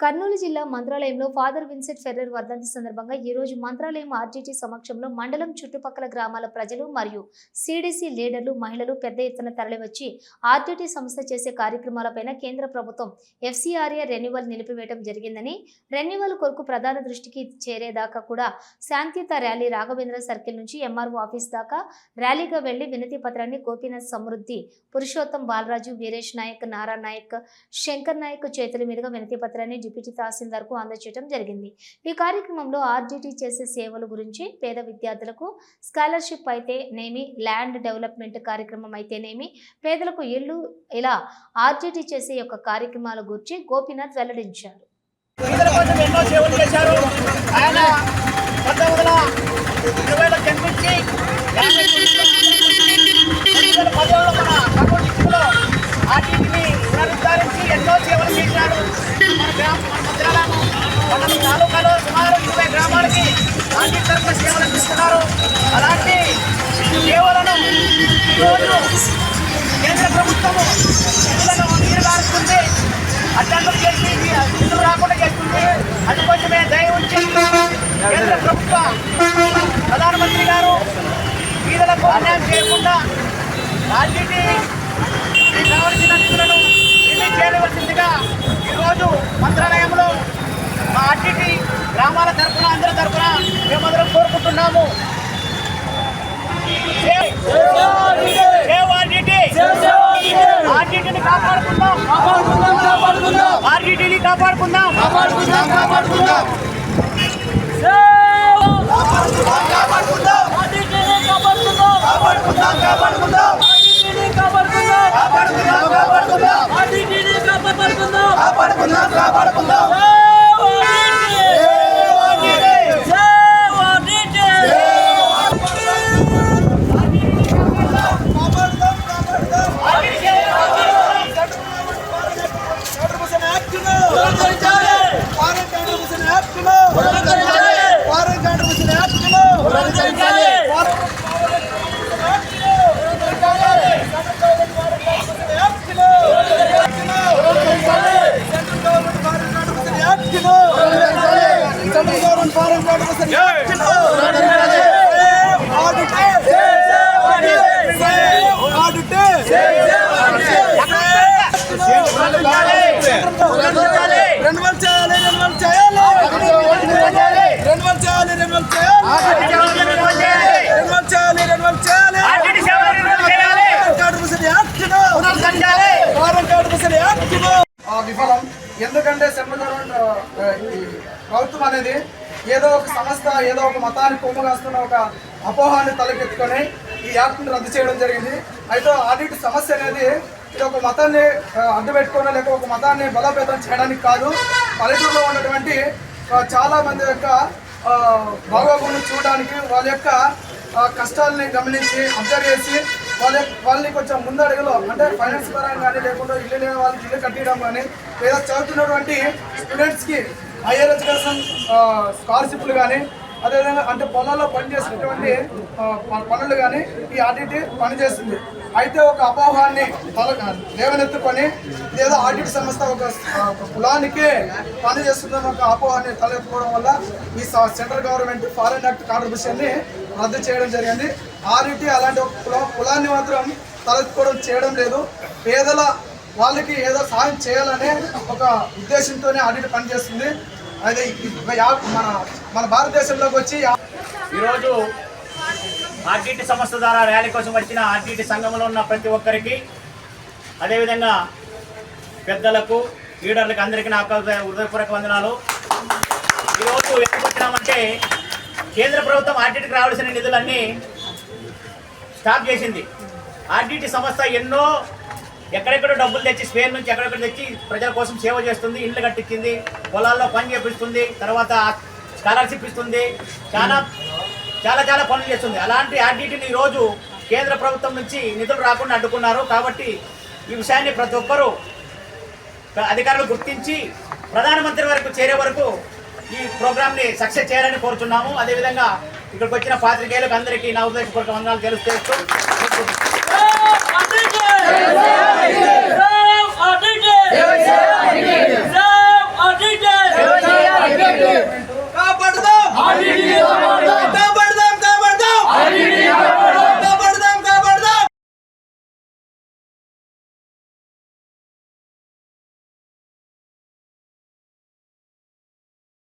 కర్నూలు జిల్లా మంత్రాలయంలో father విన్సెట్ Ferrer వర్ధంతి సందర్భంగా ఈ రోజు మంత్రాలయం ఆర్జీటీ సమక్షంలో మండలం చుట్టుపక్కల గ్రామాల ప్రజలు మరియు సిడిసి లీడర్లు మహిళలు పెద్ద ఎత్తున తరలివచ్చి ఆర్జీటీ సంస్థ చేసే కార్యక్రమాలపైన కేంద్ర ప్రభుత్వం ఎఫ్సీఆర్ఏ రెన్యువల్ నిలిపివేయడం జరిగిందని రెన్యువల్ కొరకు ప్రధాన దృష్టికి చేరేదాకా కూడా శాంతియుత ర్యాలీ రాఘవేంద్ర సర్కిల్ నుంచి ఎంఆర్ఓ ఆఫీస్ దాకా ర్యాలీగా వెళ్ళి వినతి పత్రాన్ని గోపీనాథ్ సమృద్ధి పురుషోత్తం బాలరాజు వీరేష్ నాయక్ నారా నాయక్ శంకర్ నాయక్ చేతుల మీదుగా వినతి పత్రాన్ని డిప్యూటీ తహసీల్దార్కు అందజేయడం జరిగింది. ఈ కార్యక్రమంలో ఆర్డీటీ చేసే సేవల గురించి పేద విద్యార్థులకు స్కాలర్షిప్ అయితేనేమి ల్యాండ్ డెవలప్మెంట్ కార్యక్రమం అయితేనేమి పేదలకు ఇల్లు ఇలా ఆర్డీటీ చేసే యొక్క కార్యక్రమాల గురించి గోపీనాథ్ వెల్లడించారు. కేవలం ఈరోజు కేంద్ర ప్రభుత్వము నిధులను నీరు కారుస్తుంది అడ్డంకులు చేసి నిధులు రాకుండా చేస్తుంది. అందుకోసమే దయ ఉంచి కేంద్ర ప్రభుత్వ ప్రధానమంత్రి గారు వీధులకు అన్యాయం చేయకుండా రాజకీయ కావలసిన నిధులను రిలీజ్ చేయవలసిందిగా ఈరోజు మంత్రాలయంలో మా అడ్డిటి గ్రామాల తరఫున అందరి తరఫున మేమందరం కోరుకుంటున్నాము. జై- జై ఆర్టీటీ. ఆర్టీటీని కాపాడుకుందాం ఆర్టీటీని కాపాడుకుందాం రెన్యువల్ ఎందుకంటే సెంట్రల్ గవర్నమెంట్ ప్రభుత్వం అనేది ఏదో ఒక సంస్థ ఏదో ఒక మతానికి కొమ్ము కాస్తున్న ఒక అపోహాన్ని తలకెత్తుకొని ఈ యాక్ట్ని రద్దు చేయడం జరిగింది. అయితే ఆడిట్ సమస్య అనేది ఇది ఒక మతాన్ని అడ్డు పెట్టుకోవడం లేక ఒక మతాన్ని బలోపేతం చేయడానికి కాదు పల్లెటూరులో ఉన్నటువంటి చాలా మంది యొక్క ఆ, చూడడానికి వాళ్ళ యొక్క కష్టాలని గమనించి అబ్జర్వ్ చేసి వాళ్ళ వాళ్ళని కొంచెం ముందడుగులో అంటే ఫైనాన్స్ పరంగా కానీ లేకుండా ఇల్లు లేని వాళ్ళకి ఇల్లు కట్టడం కానీ లేదా చదువుతున్నటువంటి స్టూడెంట్స్కి హైయర్ ఎడ్యుకేషన్ స్కాలర్షిప్లు కానీ అదేవిధంగా అంటే పొలాల్లో పనిచేసినటువంటి పనులు కానీ ఈ ఆర్టీటీ పనిచేస్తుంది. అయితే ఒక అపోహాన్ని తల లేవనెత్తుకొని ఏదో ఆడిట్ సంస్థ ఒక కులానికే పనిచేస్తుందని ఒక అపోహాన్ని తలెత్తుకోవడం వల్ల ఈ స- సెంట్రల్ గవర్నమెంట్ ఫారెన్ యాక్ట్ కాంట్రిబ్యూషన్ని రద్దు చేయడం జరిగింది. ఆడిట్ అలాంటి ఒక కులం కులాన్ని మాత్రం తలెత్తుకోవడం చేయడం లేదు. పేదల వాళ్ళకి ఏదో సహాయం చేయాలనే ఒక ఉద్దేశంతోనే ఆడిట్ పనిచేస్తుంది అది మన మన భారతదేశంలోకి వచ్చి ఈరోజు ఆర్టీటీ సంస్థ ద్వారా ర్యాలీ కోసం వచ్చిన ఆర్టీటీ సంఘంలో ఉన్న ప్రతి ఒక్కరికి అదేవిధంగా పెద్దలకు లీడర్లకు అందరికీ నా హృదయపూర్వక వందనాలు. ఈరోజు ఎందుకు వచ్చినామంటే కేంద్ర ప్రభుత్వం ఆర్టీటీకి రావాల్సిన నిధులన్నీ స్టాప్ చేసింది. ఆర్టీటీ సంస్థ ఎన్నో ఎక్కడెక్కడ డబ్బులు తెచ్చి స్పెయిన్ నుంచి ఎక్కడెక్కడ తెచ్చి ప్రజల కోసం సేవ చేస్తుంది ఇల్లు కట్టించింది పొలాల్లో పని చేపిస్తుంది తర్వాత స్కాలర్షిప్ ఇస్తుంది. చాలా చాలా చాలా పనులు చేస్తుంది. అలాంటి ఆర్టీటీని ఈరోజు కేంద్ర ప్రభుత్వం నుంచి నిధులు రాకుండా అడ్డుకున్నారు కాబట్టి ఈ విషయాన్ని ప్రతి ఒక్కరూ అధికారులు గుర్తించి ప్రధానమంత్రి వరకు చేరే వరకు ఈ ప్రోగ్రామ్ని సక్సెస్ చేయాలని కోరుతున్నాము అదేవిధంగా ఇక్కడికి వచ్చిన పాత్రికేయులకు అందరికీ నా ఉద్దేశపూర్వక వందనాలు తెలుస్తూ